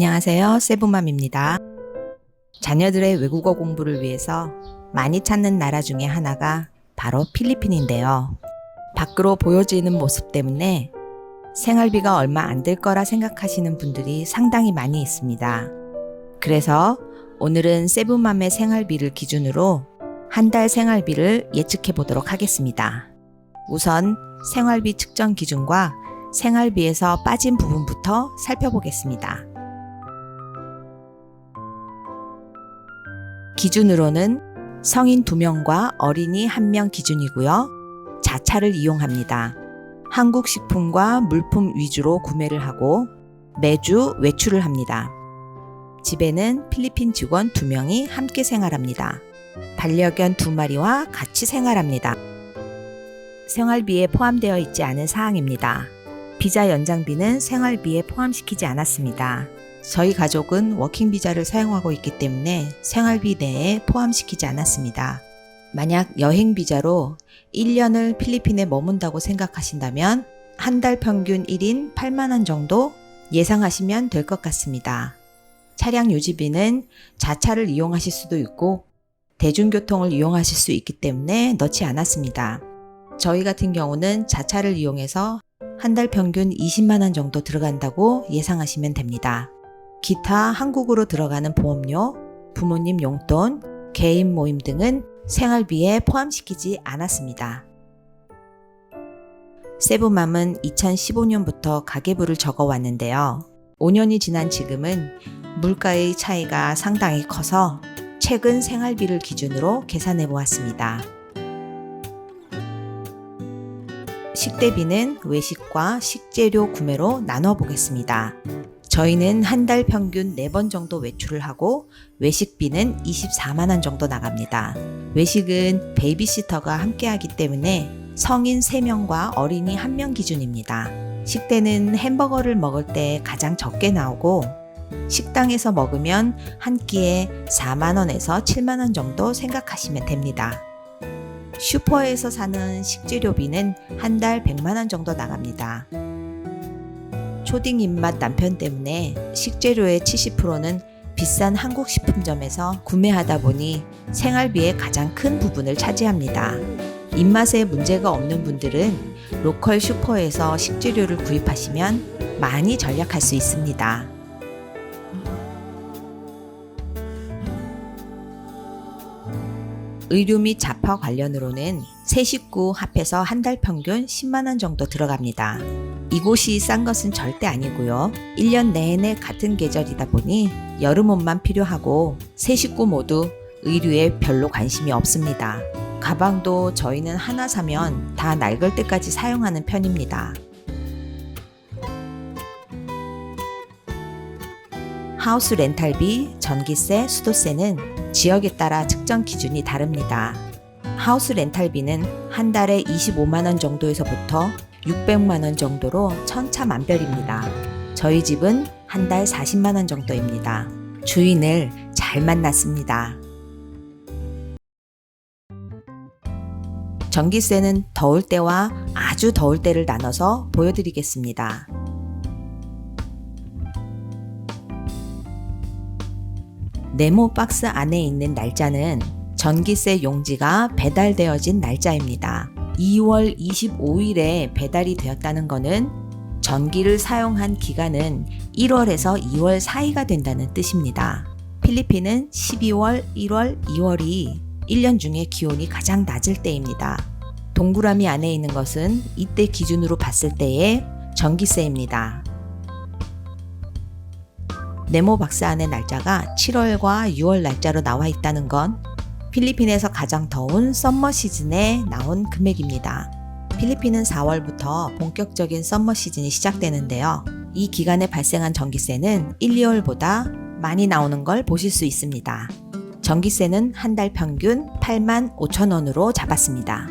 안녕하세요. 세부맘입니다. 자녀들의 외국어 공부를 위해서 많이 찾는 나라 중에 하나가 바로 필리핀인데요. 밖으로 보여지는 모습 때문에 생활비가 얼마 안될 거라 생각하시는 분들이 상당히 많이 있습니다. 그래서 오늘은 세부맘의 생활비를 기준으로 한 달 생활비를 예측해 보도록 하겠습니다. 우선 생활비 측정 기준과 생활비에서 빠진 부분부터 살펴보겠습니다. 기준으로는 성인 2명과 어린이 1명 기준이고요. 자차를 이용합니다. 한국 식품과 물품 위주로 구매를 하고 매주 외출을 합니다. 집에는 필리핀 직원 2명이 함께 생활합니다. 반려견 2마리와 같이 생활합니다. 생활비에 포함되어 있지 않은 사항입니다. 비자 연장비는 생활비에 포함시키지 않았습니다. 저희 가족은 워킹 비자를 사용하고 있기 때문에 생활비 내에 포함시키지 않았습니다. 만약 여행 비자로 1년을 필리핀에 머문다고 생각하신다면 한 달 평균 1인 8만원 정도 예상하시면 될 것 같습니다. 차량 유지비는 자차를 이용하실 수도 있고 대중교통을 이용하실 수 있기 때문에 넣지 않았습니다. 저희 같은 경우는 자차를 이용해서 한 달 평균 20만원 정도 들어간다고 예상하시면 됩니다. 기타 한국으로 들어가는 보험료, 부모님 용돈, 개인 모임 등은 생활비에 포함시키지 않았습니다. 세부맘은 2015년부터 가계부를 적어 왔는데요. 5년이 지난 지금은 물가의 차이가 상당히 커서 최근 생활비를 기준으로 계산해 보았습니다. 식대비는 외식과 식재료 구매로 나눠 보겠습니다. 저희는 한 달 평균 4번 정도 외출을 하고 외식비는 24만 원 정도 나갑니다. 외식은 베이비시터가 함께 하기 때문에 성인 3명과 어린이 1명 기준입니다. 식대는 햄버거를 먹을 때 가장 적게 나오고 식당에서 먹으면 한 끼에 4만원에서 7만원 정도 생각하시면 됩니다. 슈퍼에서 사는 식재료비는 한 달 100만원 정도 나갑니다. 초딩 입맛 남편 때문에 식재료의 70%는 비싼 한국 식품점에서 구매하다 보니 생활비의 가장 큰 부분을 차지합니다. 입맛에 문제가 없는 분들은 로컬 슈퍼에서 식재료를 구입하시면 많이 절약할 수 있습니다. 의료 및 자파 관련으로는 세 식구 합해서 한 달 평균 10만원 정도 들어갑니다. 이곳이 싼 것은 절대 아니고요. 1년 내내 같은 계절이다 보니 여름 옷만 필요하고 세 식구 모두 의류에 별로 관심이 없습니다. 가방도 저희는 하나 사면 다 낡을 때까지 사용하는 편입니다. 하우스 렌탈비, 전기세, 수도세는 지역에 따라 측정 기준이 다릅니다. 하우스 렌탈비는 한 달에 25만원 정도에서부터 600만원 정도로 천차만별입니다. 저희 집은 한 달 40만원 정도입니다. 주인을 잘 만났습니다. 전기세는 더울 때와 아주 더울 때를 나눠서 보여드리겠습니다. 네모 박스 안에 있는 날짜는 전기세 용지가 배달되어진 날짜입니다. 2월 25일에 배달이 되었다는 것은 전기를 사용한 기간은 1월에서 2월 사이가 된다는 뜻입니다. 필리핀은 12월, 1월, 2월이 1년 중에 기온이 가장 낮을 때입니다. 동그라미 안에 있는 것은 이때 기준으로 봤을 때의 전기세입니다. 네모 박스 안의 날짜가 7월과 6월 날짜로 나와 있다는 건 필리핀에서 가장 더운 썸머 시즌에 나온 금액입니다. 필리핀은 4월부터 본격적인 썸머 시즌이 시작되는데요. 이 기간에 발생한 전기세는 1, 2월보다 많이 나오는 걸 보실 수 있습니다. 전기세는 한 달 평균 8만 5천 원으로 잡았습니다.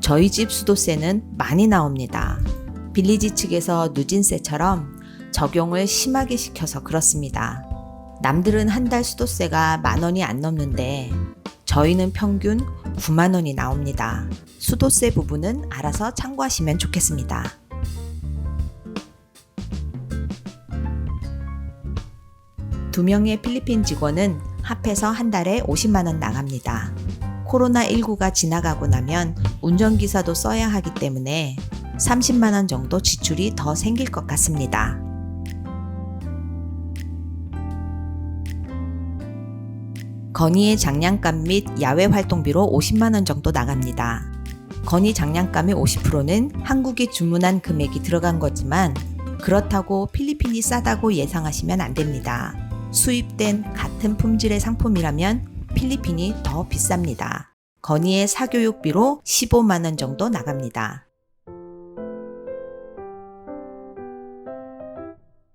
저희 집 수도세는 많이 나옵니다. 빌리지 측에서 누진세처럼 적용을 심하게 시켜서 그렇습니다. 남들은 한 달 수도세가 만 원이 안 넘는데 저희는 평균 9만 원이 나옵니다. 수도세 부분은 알아서 참고하시면 좋겠습니다. 두 명의 필리핀 직원은 합해서 한 달에 50만 원 나갑니다. 코로나19가 지나가고 나면 운전기사도 써야 하기 때문에 30만 원 정도 지출이 더 생길 것 같습니다. 건의의 장량감 및 야외 활동비로 50만 원 정도 나갑니다. 건의 장량감의 50%는 한국이 주문한 금액이 들어간 거지만 그렇다고 필리핀이 싸다고 예상하시면 안 됩니다. 수입된 같은 품질의 상품이라면 필리핀이 더 비쌉니다. 건의의 사교육비로 15만 원 정도 나갑니다.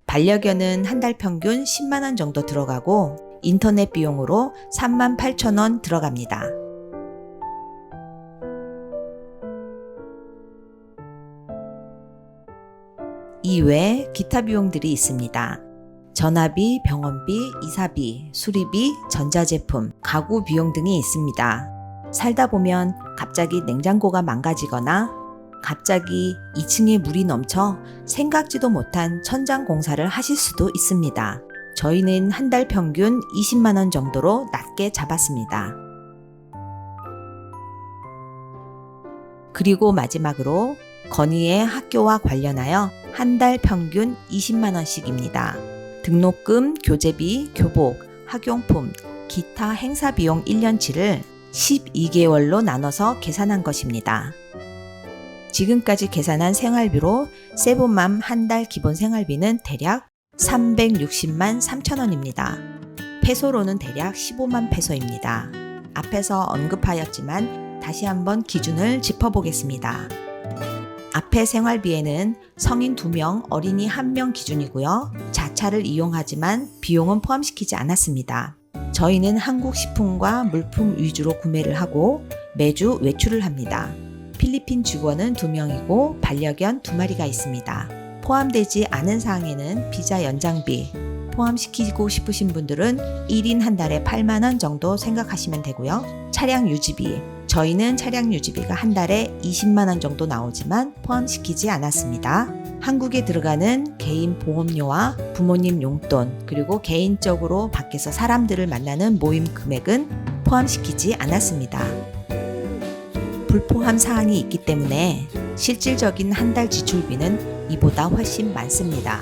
반려견은 한 달 평균 10만 원 정도 들어가고 인터넷 비용으로 3만 8천 원 들어갑니다. 이외 기타 비용들이 있습니다. 전화비, 병원비, 이사비, 수리비, 전자제품, 가구 비용 등이 있습니다. 살다 보면 갑자기 냉장고가 망가지거나 갑자기 2층에 물이 넘쳐 생각지도 못한 천장 공사를 하실 수도 있습니다. 저희는 한 달 평균 20만원 정도로 낮게 잡았습니다. 그리고 마지막으로 건의의 학교와 관련하여 한 달 평균 20만원씩입니다. 등록금, 교재비, 교복, 학용품, 기타 행사 비용 1년치를 12개월로 나눠서 계산한 것입니다. 지금까지 계산한 생활비로 세븐맘 한 달 기본 생활비는 대략 360만 3천 원입니다. 페소로는 대략 15만 페소입니다. 앞에서 언급하였지만 다시 한번 기준을 짚어보겠습니다. 앞의 생활비에는 성인 2명, 어린이 1명 기준이고요. 자차를 이용하지만 비용은 포함시키지 않았습니다. 저희는 한국 식품과 물품 위주로 구매를 하고 매주 외출을 합니다. 필리핀 직원은 2명이고 반려견 2마리가 있습니다. 포함되지 않은 사항에는 비자 연장비, 포함시키고 싶으신 분들은 1인 한 달에 8만원 정도 생각하시면 되고요. 차량 유지비, 저희는 차량 유지비가 한 달에 20만원 정도 나오지만 포함시키지 않았습니다. 한국에 들어가는 개인 보험료와 부모님 용돈, 그리고 개인적으로 밖에서 사람들을 만나는 모임 금액은 포함시키지 않았습니다. 불포함 사항이 있기 때문에 실질적인 한 달 지출비는 이보다 훨씬 많습니다.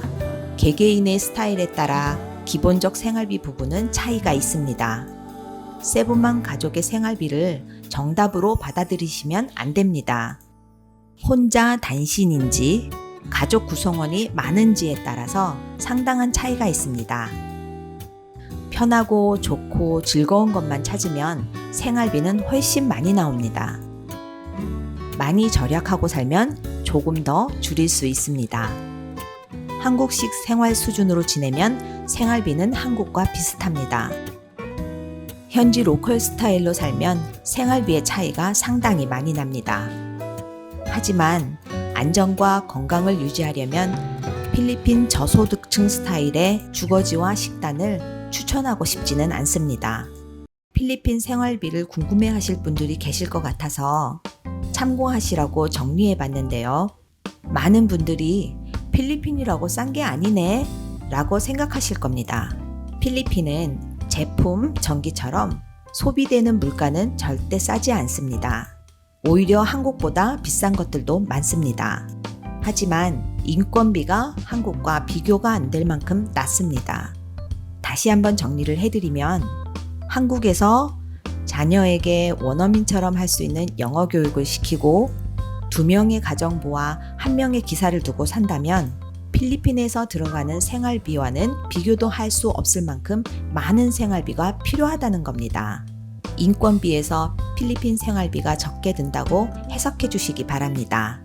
개개인의 스타일에 따라 기본적 생활비 부분은 차이가 있습니다. 세븐만 가족의 생활비를 정답으로 받아들이시면 안 됩니다. 혼자 단신인지 가족 구성원이 많은지에 따라서 상당한 차이가 있습니다. 편하고 좋고 즐거운 것만 찾으면 생활비는 훨씬 많이 나옵니다. 많이 절약하고 살면 조금 더 줄일 수 있습니다. 한국식 생활 수준으로 지내면 생활비는 한국과 비슷합니다. 현지 로컬 스타일로 살면 생활비의 차이가 상당히 많이 납니다. 하지만 안전과 건강을 유지하려면 필리핀 저소득층 스타일의 주거지와 식단을 추천하고 싶지는 않습니다. 필리핀 생활비를 궁금해 하실 분들이 계실 것 같아서 참고하시라고 정리해 봤는데요. 많은 분들이 필리핀이라고 싼 게 아니네 라고 생각하실 겁니다. 필리핀은 제품, 전기처럼 소비되는 물가는 절대 싸지 않습니다. 오히려 한국보다 비싼 것들도 많습니다. 하지만 인건비가 한국과 비교가 안 될 만큼 낮습니다. 다시 한번 정리를 해드리면 한국에서 자녀에게 원어민처럼 할 수 있는 영어 교육을 시키고 두 명의 가정부와 한 명의 기사를 두고 산다면 필리핀에서 들어가는 생활비와는 비교도 할 수 없을 만큼 많은 생활비가 필요하다는 겁니다. 인건비에서 필리핀 생활비가 적게 든다고 해석해 주시기 바랍니다.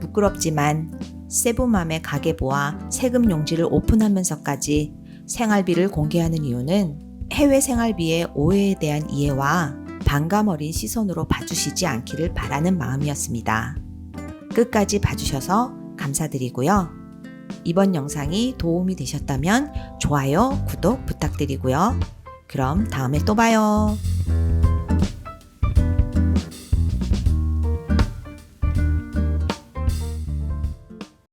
부끄럽지만 세부맘의 가계부와 세금 용지를 오픈하면서까지 생활비를 공개하는 이유는 해외 생활비의 오해에 대한 이해와 반감 어린 시선으로 봐주시지 않기를 바라는 마음이었습니다. 끝까지 봐주셔서 감사드리고요. 이번 영상이 도움이 되셨다면 좋아요, 구독 부탁드리고요. 그럼 다음에 또 봐요.